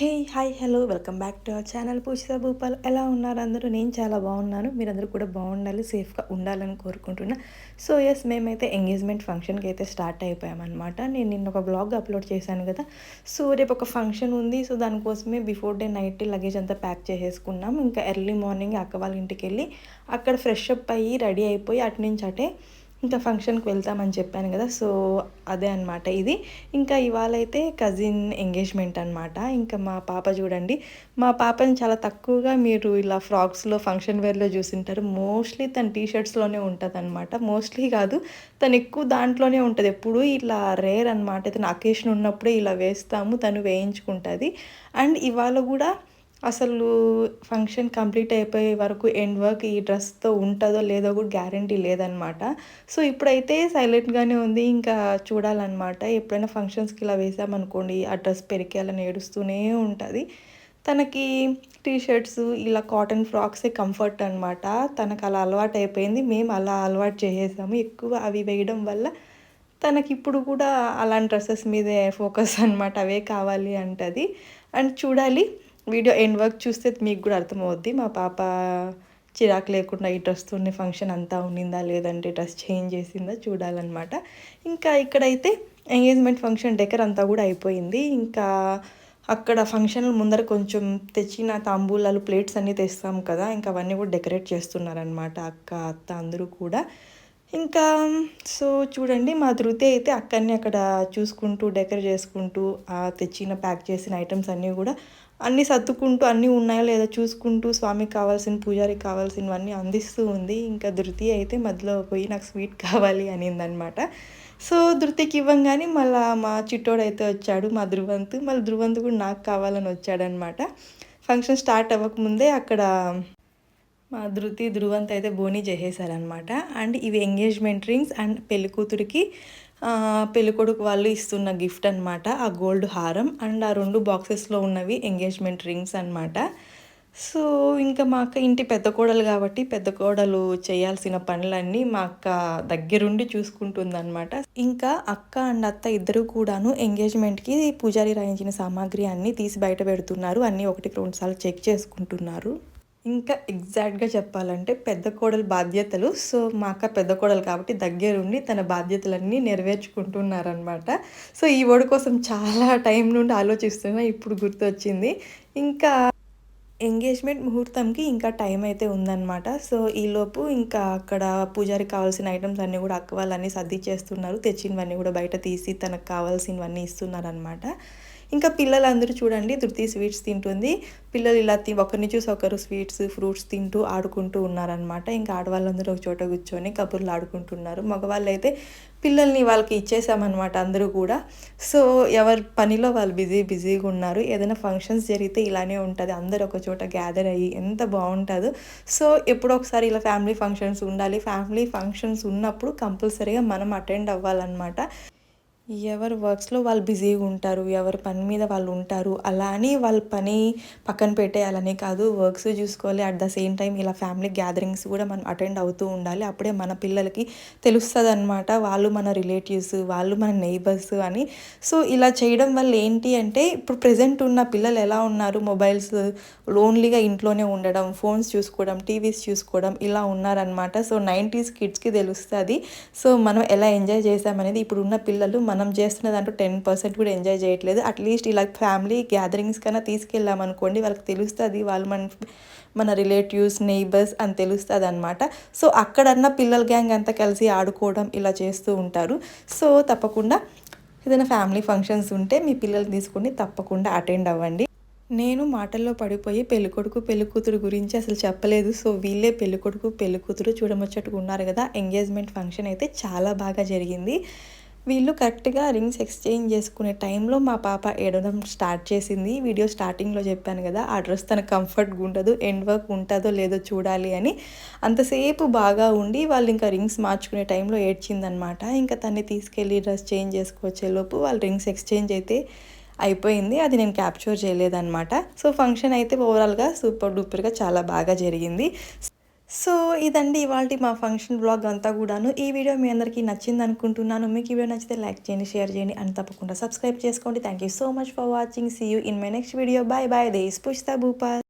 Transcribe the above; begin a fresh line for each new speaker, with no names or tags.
Hey hi hello welcome back to our channel. Pujitha Bhupal ఎలా ఉన్నారు? అందరూ నేను చాలా బాగున్నాను. మీరందరూ కూడా బాగుండాలి సేఫ్గా ఉండాలని కోరుకుంటున్నా. సో ఎస్ మేమైతే ఎంగేజ్మెంట్ ఫంక్షన్కి అయితే స్టార్ట్ అయిపోయామన్నమాట. నేను నిన్న ఒక బ్లాగ్ అప్లోడ్ చేశాను కదా. సో రేపు ఒక ఫంక్షన్ ఉంది. సో దానికోసమే బిఫోర్ డే నైట్ లగేజ్ అంతా ప్యాక్ చేసేసుకున్నాం. ఇంకా ఎర్లీ మార్నింగ్ అక్క వాళ్ళ ఇంటికి వెళ్ళి అక్కడ ఫ్రెష్ అప్ అయ్యి రెడీ అయిపోయి అటు నుంచి అటే ఇంకా ఫంక్షన్కి వెళ్తామని చెప్పాను కదా సో అదే అనమాట ఇది. ఇంకా ఇవాళ అయితే కజిన్ ఎంగేజ్మెంట్ అనమాట ఇంకా మా పాప చూడండి మా పాపని చాలా తక్కువగా మీరు ఇలా ఫ్రాక్స్లో ఫంక్షన్ వేర్లో చూసింటారు. మోస్ట్లీ తన టీ షర్ట్స్లోనే ఉంటుంది అనమాట మోస్ట్లీ కాదు తను ఎక్కువ దాంట్లోనే ఉంటుంది. ఎప్పుడు ఇలా రేర్ అనమాట తను అకేషన్ ఉన్నప్పుడే ఇలా వేస్తాము తను వేయించుకుంటుంది. అండ్ ఇవాళ కూడా అసలు ఫంక్షన్ కంప్లీట్ అయిపోయే వరకు ఎండ్ వర్క్ ఈ డ్రెస్తో ఉంటుందో లేదో కూడా గ్యారంటీ లేదనమాట సో ఇప్పుడైతే సైలెంట్గానే ఉంది. ఇంకా చూడాలన్నమాట. ఎప్పుడైనా ఫంక్షన్స్కి ఇలా వేసామనుకోండి ఆ డ్రెస్ పెరికేయాలని ఏడుస్తూనే ఉంటుంది. తనకి టీ షర్ట్స్ ఇలా కాటన్ ఫ్రాక్సే కంఫర్ట్ అనమాట తనకు అలా అలవాటు అయిపోయింది. మేము అలా అలవాటు చేసేసాము. ఎక్కువ అవి వేయడం వల్ల తనకి ఇప్పుడు కూడా అలాంటి డ్రెస్సెస్ మీదే ఫోకస్ అనమాట అవే కావాలి అంటది. అండ్ చూడాలి వీడియో ఎండ్ వర్క్ చూస్తే మీకు కూడా అర్థమవుద్ది. మా పాప చిరాకు లేకుండా ఈ డ్రెస్తోనే ఫంక్షన్ అంతా ఉండిందా లేదంటే డ్రెస్ చేంజ్ చేసిందా చూడాలన్నమాట. ఇంకా ఇక్కడైతే ఎంగేజ్మెంట్ ఫంక్షన్ డెకర్ అంతా కూడా అయిపోయింది. ఇంకా అక్కడ ఫంక్షన్ ముందర కొంచెం తెచ్చిన తాంబూలాలు ప్లేట్స్ అన్నీ తెస్తాం కదా. ఇంకా అవన్నీ కూడా డెకరేట్ చేస్తున్నారనమాట అక్క అత్త అందరూ కూడా. ఇంకా సో చూడండి మా ధృతి అయితే అక్కడిని అక్కడ చూసుకుంటూ డెకరేట్ చేసుకుంటూ తెచ్చిన ప్యాక్ చేసిన ఐటమ్స్ అన్నీ కూడా అన్నీ సర్దుకుంటూ అన్నీ ఉన్నాయో లేదా చూసుకుంటూ స్వామికి కావాల్సిన పూజారికి కావాల్సినవన్నీ అందిస్తూ ఉంది. ఇంకా ధృతి అయితే మధ్యలో పోయి నాకు స్వీట్ కావాలి అనిందనమాట. సో ధృతికి ఇవ్వంగానే మళ్ళీ మా చిట్టోడు అయితే వచ్చాడు మా ధృవంత్. మళ్ళీ ధృవంత్ కూడా నాకు కావాలని వచ్చాడనమాట. ఫంక్షన్ స్టార్ట్ అవ్వకముందే అక్కడ మా ధృతి ధృవంత్ అయితే బోనీ చేసేసారనమాట అండ్ ఇవి ఎంగేజ్మెంట్ రింగ్స్ అండ్ పెళ్ళికూతురికి పెళ్ళికొడుకు వాళ్ళు ఇస్తున్న గిఫ్ట్ అనమాట ఆ గోల్డ్ హారం అండ్ ఆ రెండు బాక్సెస్లో ఉన్నవి ఎంగేజ్మెంట్ రింగ్స్ అనమాట సో ఇంకా మా అక్క ఇంటి పెద్ద కోడలు కాబట్టి పెద్ద కోడలు చేయాల్సిన పనులన్నీ మా అక్క దగ్గరుండి చూసుకుంటుందన్నమాట. ఇంకా అక్క అండ్ అత్త ఇద్దరు కూడాను ఎంగేజ్మెంట్కి పూజారి రాయించిన సామాగ్రి అన్నీ తీసి బయట పెడుతున్నారు. అన్నీ ఒకటి రెండు సార్లు చెక్ చేసుకుంటున్నారు. ఇంకా ఎగ్జాక్ట్గా చెప్పాలంటే పెద్ద కోడలు బాధ్యతలు. సో మా అక్క పెద్ద కోడలు కాబట్టి దగ్గరుండి తన బాధ్యతలన్నీ నెరవేర్చుకుంటున్నారనమాట సో ఈ వర్డ్ కోసం చాలా టైం నుండి ఆలోచిస్తున్నా ఇప్పుడు గుర్తొచ్చింది. ఇంకా ఎంగేజ్మెంట్ ముహూర్తంకి ఇంకా టైం అయితే ఉందన్నమాట. సో ఈలోపు ఇంకా అక్కడ పూజారికి కావాల్సిన ఐటమ్స్ అన్నీ కూడా అక్క వాళ్ళన్నీ సర్ది చేస్తున్నారు. తెచ్చినవన్నీ కూడా బయట తీసి తనకు కావాల్సినవన్నీ ఇస్తున్నారనమాట ఇంకా పిల్లలందరూ చూడండి ధృతి స్వీట్స్ తింటుంది. పిల్లలు ఇలా తి ఒకరిని చూసి ఒకరు స్వీట్స్ ఫ్రూట్స్ తింటూ ఆడుకుంటూ ఉన్నారనమాట ఇంకా ఆడవాళ్ళందరూ ఒక చోట కూర్చొని కబుర్లు ఆడుకుంటున్నారు. మగవాళ్ళు అయితే పిల్లల్ని వాళ్ళకి ఇచ్చేసామన్నమాట అందరూ కూడా. సో ఎవరి పనిలో వాళ్ళు బిజీ బిజీగా ఉన్నారు. ఏదైనా ఫంక్షన్స్ జరిగితే ఇలానే ఉంటుంది. అందరు ఒక చోట గ్యాదర్ అయ్యి ఎంత బాగుంటుందో. సో ఎప్పుడో ఒకసారి ఇలా ఫ్యామిలీ ఫంక్షన్స్ ఉండాలి. ఫ్యామిలీ ఫంక్షన్స్ ఉన్నప్పుడు కంపల్సరీగా మనం అటెండ్ అవ్వాలన్నమాట. ఎవరు వర్క్స్లో వాళ్ళు బిజీగా ఉంటారు ఎవరి పని మీద వాళ్ళు ఉంటారు అలా అని వాళ్ళ పని పక్కన పెట్టేయాలని కాదు వర్క్స్ చూసుకోవాలి అట్ ద సేమ్ టైం ఇలా ఫ్యామిలీ గ్యాదరింగ్స్ కూడా మనం అటెండ్ అవుతూ ఉండాలి. అప్పుడే మన పిల్లలకి తెలుస్తుంది అనమాట వాళ్ళు మన రిలేటివ్స్ వాళ్ళు మన నైబర్స్ అని. సో ఇలా చేయడం వల్ల ఏంటి అంటే ఇప్పుడు ప్రజెంట్ ఉన్న పిల్లలు ఎలా ఉన్నారు? మొబైల్స్ లోన్లీగా ఇంట్లోనే ఉండడం ఫోన్స్ చూసుకోవడం టీవీస్ చూసుకోవడం ఇలా ఉన్నారనమాట సో నైంటీస్ కిడ్స్కి తెలుస్తుంది. సో మనం ఎలా ఎంజాయ్ చేసామనేది ఇప్పుడున్న పిల్లలు మన మనం చేస్తున్న దాంట్లో టెన్ పర్సెంట్ కూడా ఎంజాయ్ చేయట్లేదు. అట్లీస్ట్ ఇలా ఫ్యామిలీ గ్యాదరింగ్స్ కన్నా తీసుకెళ్ళామనుకోండి వాళ్ళకి తెలుస్తుంది వాళ్ళు మన మన రిలేటివ్స్ నెయిబర్స్ అని తెలుస్తుంది అనమాట సో అక్కడన్న పిల్లల గ్యాంగ్ అంతా కలిసి ఆడుకోవడం ఇలా చేస్తూ ఉంటారు. సో తప్పకుండా ఏదైనా ఫ్యామిలీ ఫంక్షన్స్ ఉంటే మీ పిల్లల్ని తీసుకొని తప్పకుండా అటెండ్ అవ్వండి. నేను మాటల్లో పడిపోయి పెళ్ళికొడుకు పెళ్ళికూతురు గురించి అసలు చెప్పలేదు. సో వీళ్ళే పెళ్ళికొడుకు పెళ్ళికూతురు చూడముచ్చట్టుగా ఉన్నారు కదా. ఎంగేజ్మెంట్ ఫంక్షన్ అయితే చాలా బాగా జరిగింది. వీళ్ళు కరెక్ట్గా రింగ్స్ ఎక్స్చేంజ్ చేసుకునే టైంలో మా పాప ఏడడం స్టార్ట్ చేసింది. వీడియో స్టార్టింగ్లో చెప్పాను కదా ఆ డ్రెస్ తన కంఫర్ట్గా ఉండదు ఎండ్ వర్క్ ఉంటుందో లేదో చూడాలి అని. అంతసేపు బాగా ఉండి వాళ్ళు ఇంకా రింగ్స్ మార్చుకునే టైంలో ఏడ్చిందనమాట. ఇంకా తన్ని తీసుకెళ్ళి డ్రెస్ చేంజ్ చేసుకొచ్చేలోపు వాళ్ళు రింగ్స్ ఎక్స్చేంజ్ అయితే అయిపోయింది. అది నేను క్యాప్చర్ చేయలేదన్నమాట సో ఫంక్షన్ అయితే ఓవరాల్గా సూపర్ డూపర్గా చాలా బాగా జరిగింది. సో ఇదండి ఇవాళ మా ఫంక్షన్ బ్లాగ్ అంతా కూడాను. ఈ వీడియో మీ అందరికీ నచ్చింది అనుకుంటున్నాను. మీకు ఈ వీడియో నచ్చితే లైక్ చేయండి షేర్ చేయండి అండ్ తప్పకుండా సబ్స్క్రైబ్ చేసుకోండి. Thank you so much for watching see you in my next video bye bye does పుష్తా Bhupal